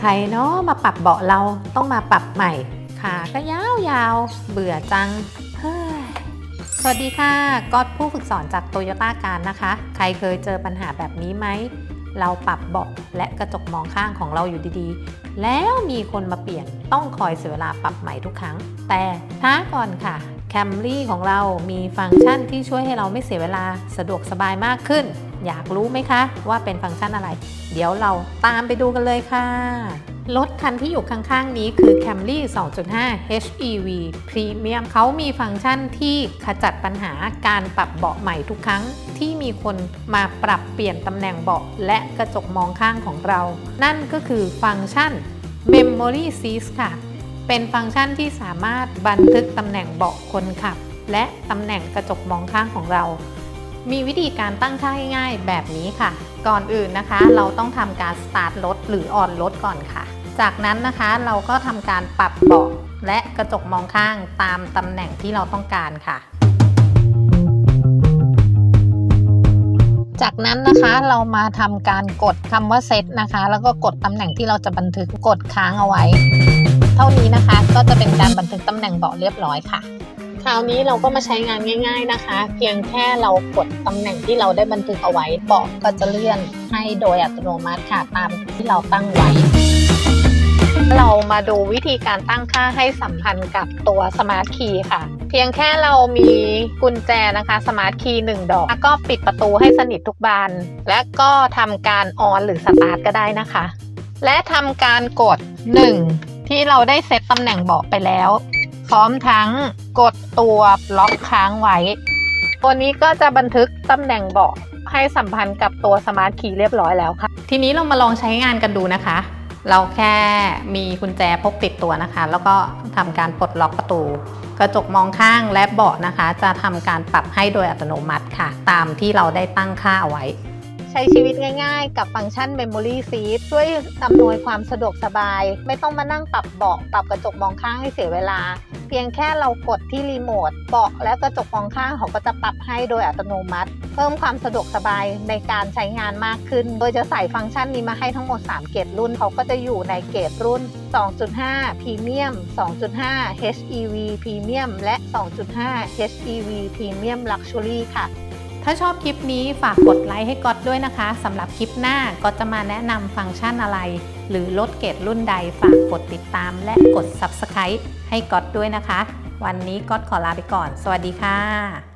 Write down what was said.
ใครเนาะมาปรับเบาะเราต้องมาปรับใหม่ ขาก็ยาวๆเบื่อจังเฮ้ยสวัสดีค่ะก๊อตผู้ฝึกสอนจากโตโยต้าการนะคะ ใครเคยเจอปัญหาแบบนี้ไหม เราปรับเบาะและกระจกมองข้างของเราอยู่ดีๆ แล้วมีคนมาเปลี่ยนต้องคอยเสียเวลาปรับใหม่ทุกครั้ง แต่ช้าก่อนค่ะ แคมรี่ของเรามีฟังก์ชันที่ช่วยให้เราไม่เสียเวลาสะดวกสบายมากขึ้น อยากรู้ไหมคะว่าเป็นฟังก์ชันอะไร เดี๋ยวเราตามไปดูกันเลยค่ะ รถคันที่อยู่ข้างๆ นี้คือ Camry 2.5 HEV Premium เขามีฟังก์ชันที่ขจัดปัญหาการปรับเบาะใหม่ทุกครั้ง ที่มีคนมาปรับเปลี่ยนตำแหน่งเบาะและกระจกมองข้างของเรา นั่นก็คือฟังก์ชัน Memory Seat ค่ะ เป็นฟังก์ชันที่สามารถบันทึกตำแหน่งเบาะคนขับ และตำแหน่งกระจกมองข้างของเรา มีวิธีการตั้งค่าง่ายๆแบบนี้ค่ะ ก่อนอื่นนะคะ เราต้องทำการสตาร์ทรถหรือออนรถก่อนค่ะ จากนั้นนะคะเราก็ทำการปรับเบาะและกระจกมองข้างตามตำแหน่งที่เราต้องการค่ะ จากนั้นนะคะเรามาทำการกดคำว่าเซตนะคะ แล้วก็กดตำแหน่งที่เราจะบันทึกกดค้างเอาไว้ เท่านี้นะคะก็จะเป็นการบันทึกตำแหน่งเบาะเรียบร้อยค่ะ คราวนี้เราก็มาใช้งานง่าย ๆนะคะ เพียงแค่เรากดตำแหน่งที่เราได้บันทึกเอาไว้เบาะก็จะเลื่อนให้โดยอัตโนมัติค่ะตามที่เราตั้งไว้ เรามาดูวิธีการตั้งค่าให้สัมพันธ์กับตัวสมาร์ทคีย์ค่ะ เพียงแค่เรามีกุญแจนะคะสมาร์ทคีย์หนึ่งดอกแล้วก็ปิดประตูให้สนิททุกบาน และก็ทำการออนหรือสตาร์ทก็ได้นะคะและทำการกด 1 ที่เราได้เซตตำแหน่งเบาะไปแล้ว พร้อมทั้งกดตัวล็อกค้างไว้ ตัวนี้ก็จะบันทึกตำแหน่งเบาะให้สัมพันธ์กับตัวสมาร์ทคีย์เรียบร้อยแล้วค่ะ ทีนี้เรามาลองใช้งานกันดูนะคะ เราแค่มีกุญแจพกติดตัวนะคะ แล้วก็ทำการปลดล็อกประตู กระจกมองข้างและเบาะนะคะ จะทำการปรับให้โดยอัตโนมัติค่ะ ตามที่เราได้ตั้งค่าเอาไว้ ใช้ชีวิตง่ายๆ กับฟังก์ชัน Memory Seat ช่วยอำนวยความสะดวกสบาย ไม่ต้องมานั่งปรับเบาะปรับกระจกมองข้างให้เสียเวลา เพียงแค่เรากดที่รีโมทเบาะและกระจกมองข้างเขาก็จะปรับให้โดยอัตโนมัติ เพิ่มความสะดวกสบายในการใช้งานมากขึ้น โดยจะใส่ฟังก์ชันนี้มาให้ทั้งหมด 3 เกรดรุ่นเขาก็จะอยู่ในเกรดรุ่น 2.5 Premium 2.5 HEV Premium และ 2.5 HEV Premium Luxury ค่ะ ถ้าชอบคลิปนี้ฝากกดไลค์ให้ก๊อตด้วยนะคะสำหรับคลิปหน้าก็จะมาแนะนำฟังก์ชันอะไร หรือลดเกรดรุ่นใดฝากกดติดตามและกด Subscribe ให้ก๊อตด้วยนะคะ วันนี้ก๊อตขอลาไปก่อน สวัสดีค่ะ